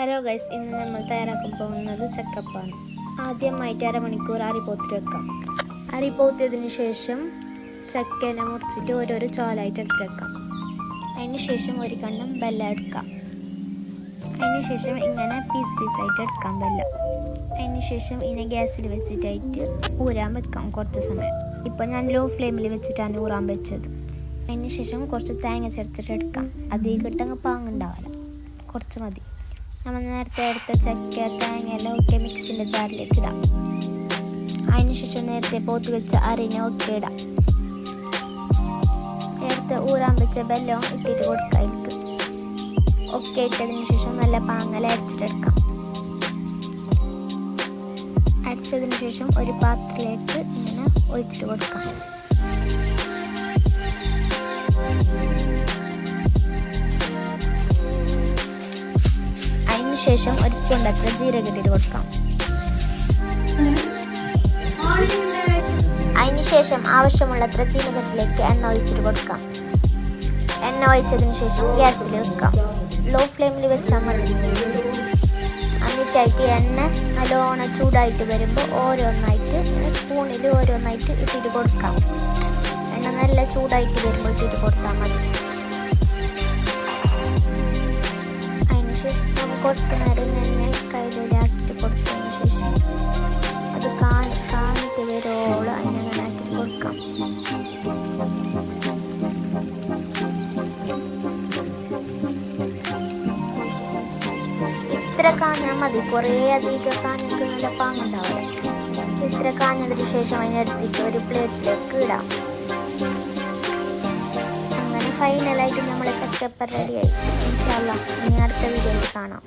Hello guys ഇന്ന് നമ്മൾ തയ്യാറാക്കാൻ പോകുന്നത് ചക്കപ്പാണ്. ആദ്യമായിട്ട് അരമണിക്കൂർ അരിപ്പോത്തി വെക്കാം. അരിപ്പോത്തിയതിന് ശേഷം ചക്കേനെ മുറിച്ചിട്ട് ഓരോരോ ചോലായിട്ട് എടുത്ത് വെക്കാം. അതിന് ശേഷം ഒരു കണ്ണം ബെല്ല എടുക്കാം. അതിന് ശേഷം ഇങ്ങനെ പീസ് പീസായിട്ട് എടുക്കാം ബെല്ല. അതിന് ശേഷം ഇതിനെ ഗ്യാസിൽ വെച്ചിട്ടായിട്ട് ഊരാൻ വെക്കാം കുറച്ച് സമയം. ഇപ്പം ഞാൻ ലോ ഫ്ലെയിമിൽ വെച്ചിട്ടാണ് ഊറാൻ വെച്ചത്. അതിന് ശേഷം കുറച്ച് തേങ്ങ ചേർത്തിട്ട് എടുക്കാം. അധികം കിട്ടങ്ങ് പാങ്ങുണ്ടാവില്ല കുറച്ച് മതി. നമ്മൾ നേരത്തെ എടുത്ത ചക്ക തേങ്ങ എല്ലാം ഒക്കെ മിക്സിന്റെ ജാറിലേക്ക് ഇടാം. അതിന് ശേഷം നേരത്തെ പോത്ത് വെച്ച അരിഞ്ഞ ഒക്കെ ഇടാം. നേരത്തെ ഊരാൻ വെച്ച ബെല്ലവും ഇട്ടിട്ട് കൊടുക്കാം എനിക്ക് ഒക്കെ ഇട്ടതിന് ശേഷം നല്ല പാങ്ങല അരച്ചിട്ടെടുക്കാം അരച്ചതിന് ശേഷം ഒരു പാത്രത്തിലേക്ക് ഇങ്ങനെ ഒഴിച്ചിട്ട് കൊടുക്കാം. ശേഷം ഒരു സ്പൂൺ അത്ര ഇട്ടിട്ട് കൊടുക്കാം. അതിന് ശേഷം ആവശ്യമുള്ളത്ര ചീനച്ചട്ടിലേക്ക് എണ്ണ ഒഴിച്ചിട്ട് കൊടുക്കാം. എണ്ണ ഒഴിച്ചതിന് ശേഷം ഗ്യാസിൽ വെക്കാം. ലോ ഫ്ലെയിമിൽ വെച്ചാൽ മതി. എന്നിട്ടായിട്ട് എണ്ണ നല്ലോണം ചൂടായിട്ട് വരുമ്പോൾ ഓരോന്നായിട്ട് സ്പൂണിൽ ഓരോന്നായിട്ട് ഇട്ടിട്ട് കൊടുക്കാം. എണ്ണ നല്ല ചൂടായിട്ട് വരുമ്പോൾ ഇട്ടിട്ട് കൊടുത്താൽ മതി. കുറച്ച് നേരം ഇങ്ങനെ കയ്യിലാക്കിയിട്ട് കൊടുത്തതിന് ശേഷം അത് കാണി കാണിട്ട് വരുവോളം ആക്കിയിട്ട് കൊടുക്കാം. ഇത്ര കാഞ്ഞാൽ മതി. കുറേ അധികം കാഞ്ഞിട്ട് നല്ല പാങ്ങുണ്ടാവില്ല ഇത്ര കാഞ്ഞതിന് ശേഷം അതിനെടുത്തിട്ട് ഒരു പ്ലേറ്റിലേക്ക് ഇടാം. ഫൈനലായിട്ട് നമ്മളെ സെറ്റപ്പ് റെഡിയായി. ഇൻഷാല്ല ഇനി അടുത്ത വീഡിയോയിൽ കാണാം.